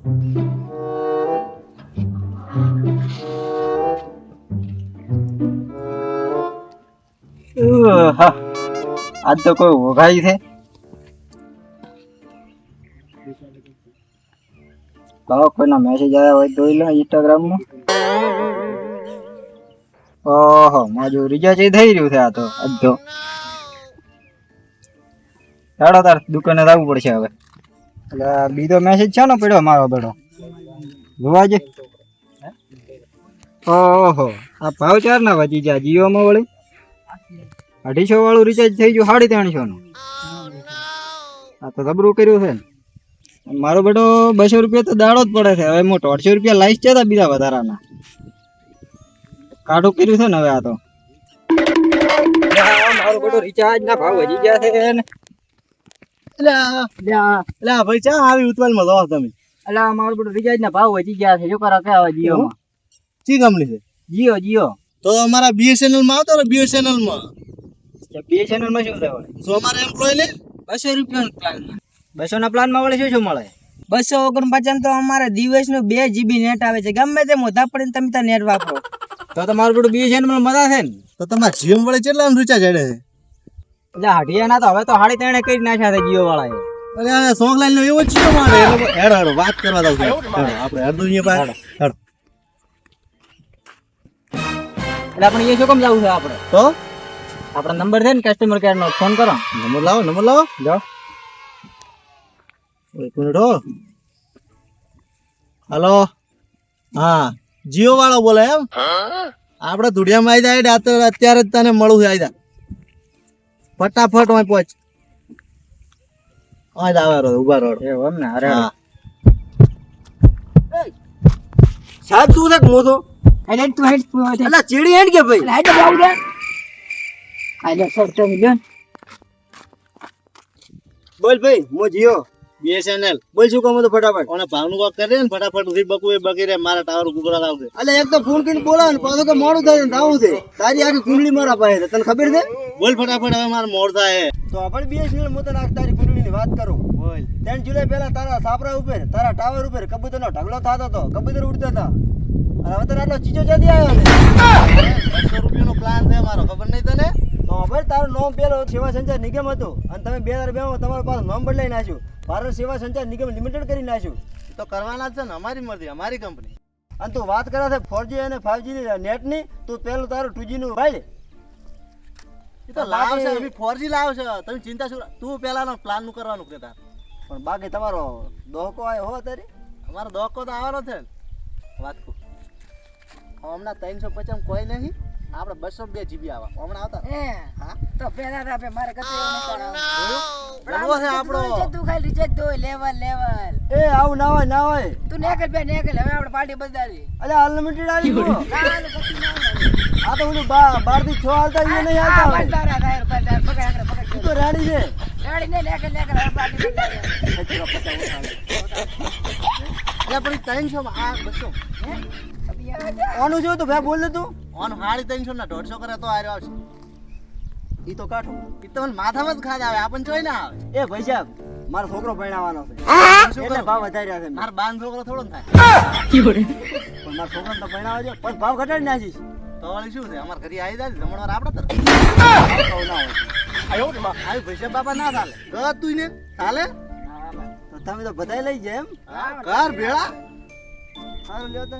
આજ તો કોઈ ઓઘાઈ છે. લાવો કોઈના મેસેજ આવ્યા હોય જોઈ લો ઇન્સ્ટાગ્રામમાં ઓહો મારું રિચાર્જ થઈ રહ્યું છે આ તો અડધો ચાલો તાર દુકાને જવું પડશે હવે. એટલે બીજો મેસેજ છે ને પડ્યો મારો બેડો? જોવા જે. ઓહો, આ ભાવ ચાર ના વધી ગયા, જીઓમાં વળી? અઢીસો વાળું રિચાર્જ થઈ ગયું, સાડી ત્રણસો નું. આ તો જબરું કર્યું છે ને. મારો બેટો બસો રૂપિયા તો દાડો જ પડે છે, હવે હું દોઢસો રૂપિયા લાઈશ છે બીજા વધારાના. કાઢું કર્યું છે ને હવે આ તો. મારો બેટો રિચાર્જ ના ભાવ વધી ગયા છે ને. એટલે ભાઈ ચા આવી ઉતવાલમાં જાઓ તમે. એટલે મારો બેટો રિચાર્જ ના ભાવ વધી ગયા છે. કરો કે હવે જીઓ માં શી કંપની છે? જીઓ જીઓ. તો અમારા બીએસએનએલમાં આવતો ને બીએસએનએલમાં બીએસએનએલમાં શું થાય? તો અમારા એમ્પ્લોય ને બસો રૂપિયાનો પ્લાન બસો ના પ્લાનમાં વળી શું શું મળે? બસો ઓગણપચાસ તો અમારે દિવસનું બે જીબી નેટ આવે છે. ગમે તે મોટા પડીને તમે ત્યાં નેટ વાપરો. તો તમારું બેટું બીએસએનએલમાં મજા છે ને? તો તમારા જીએમ વડે કેટલા રિચાર્જ હેડે છે? એટલે હટિયા ના તો હવે તો હાડી ત્રણે કરી નાખ્યા છે જીઓ વાળા અરે આ સોંગ લાઈન નો એવો જ મારે હેડો હેડો વાત કરવા દઉં આપણે હેડો દુનિયા પાસે હેડો. એટલે આપણે એ શું કામ જવું છે આપણે? તો? આપણો નંબર છે ને કસ્ટમર કેર નો. ફોન કરો. નંબર લાવો નંબર લાવો. જાઓ એક મિનિટ હો. હલો. હા જીઓ વાળો બોલે એમ? આપણે ધુડિયામાં આવી જાય અત્યારે અત્યારે જ તને મળું છે આવી ફટાફટ અહીં પહોંચ અહીં દાવા રોડ રો ઊભા રોડ. એ એમ ને? અરે સાહેબ તું છે મોટો એટલે તું હેડ તું હેડ. એટલે ચીડી હેડ કે ભાઈ? હેડ જાવ દે આલે સરતો મિલિયન બોલ ભાઈ મો જીઓ. બીએસએનએલ બોલ શું કહું તો ફટાફટ? અને ભાવનું કોક કરે ને ફટાફટ ઉધી બકુ એ બકી રે મારા ટાવર ગુગરા લાવશે એટલે એક તો ફોન કરીને બોલાવ ને પાછું કે મોડું થાય ને આવું છે. તારી આખી કુંડલી મારા પાસે છે તને ખબર છે? બોલ ફટાફટ હવે મારે મોડ થાય તો આપણે બીએસએનએલ મો નાખ તારી કુંડલીની વાત કરું. બોલ. ત્રણ જુલાઈ પહેલા તારા સાપરા ઉપર તારા ટાવર ઉપર કબૂતરનો ઢગલો થતો હતો. કબૂતર ઉડતા હતા. અને હવે તને આટલો ચીજો જતી આવ્યો છે? બસો રૂપિયાનો પ્લાન છે મારો ખબર નહીં તને? ભાઈ તારું નામ પેલો સેવા સંચાર નિગમ હતું. અને તમે બે હજાર બે માં તમારું પાસે નામ બદલાઈ નાખ્યું. ભારત સેવા સંચાર નિગમ લિમિટેડ કરી નાખ્યું. તો કરવાના જ છે ને અમારી મરજી અમારી કંપની. અને તું વાત કરે છે ફોરજી અને ફાઈવજી નેટની નેટની તું પેલું તારું ટુજી નું ભાઈ. એ તો લાવશે અભી ફોરજી લાવશે તમે ચિંતા શું તું પેલાનો પ્લાનનું કરવાનું કે તાર? પણ બાકી તમારો દોહકો આવ્યો હો તારી અમારો દોહકો તો આવવાનો છે વાત કહું હમણાં ત્રણસો પચાસ કોઈ નહીં. આપણે બસો બે જીબી આવા. હમણાં આવતા હે. હા? તો પેલા રાપે મારે કતે એવું બનવો છે આપણો. તું ખાલી રિજેક્ટ દો લેવલ લેવલ એ આવું ના હોય ના હોય. તું નેકલ બે નેકલ હવે આપણે પાર્ટી બદલાવી અલે અનલિમિટેડ આવી ગયો. આ તો બધું બા- બારથી છ હાલતા એ નહીં હાલતા હોય. ગાયર બંધારા. પકડ, આગળ પકડ. તો રાડી છે. રાડી ને નેકલ નેકલ હવે પાર્ટી બદલાવી. એટલે પણ ત્રણસો માં આ બસો. હે? ઓનું જોયું તો? ભાઈ બોલ તું. ઓન હાડી ત્રણસો ના દોઢસો કરે તો આર્યો આવશે. ઈ તો કાઠું. ઈ તો માથામાં જ ખાજ આવે આપણને જોઈ ના આવે. એ ભાઈ સાહેબ મારો છોકરો ભણાવવાનો છે. એટલે ભાવ વધાર્યા છે મારો બાન છોકરો થોડો ને થાય. પણ મારો છોકરો તો પરણાવવા જો પછી ભાવ ઘટાડી નાખીશ. તો વળી શું છે? અમારા ઘરે આવી જાય જમણવાર આપણે તરફ ના હોય આવી ભાઈ સાહેબ બાપા ના ચાલે. ગત તું ને ચાલે? તો તમે તો બધાય લઈ જાય એમ. ઘર ભેળા. સારું લ્યો તો.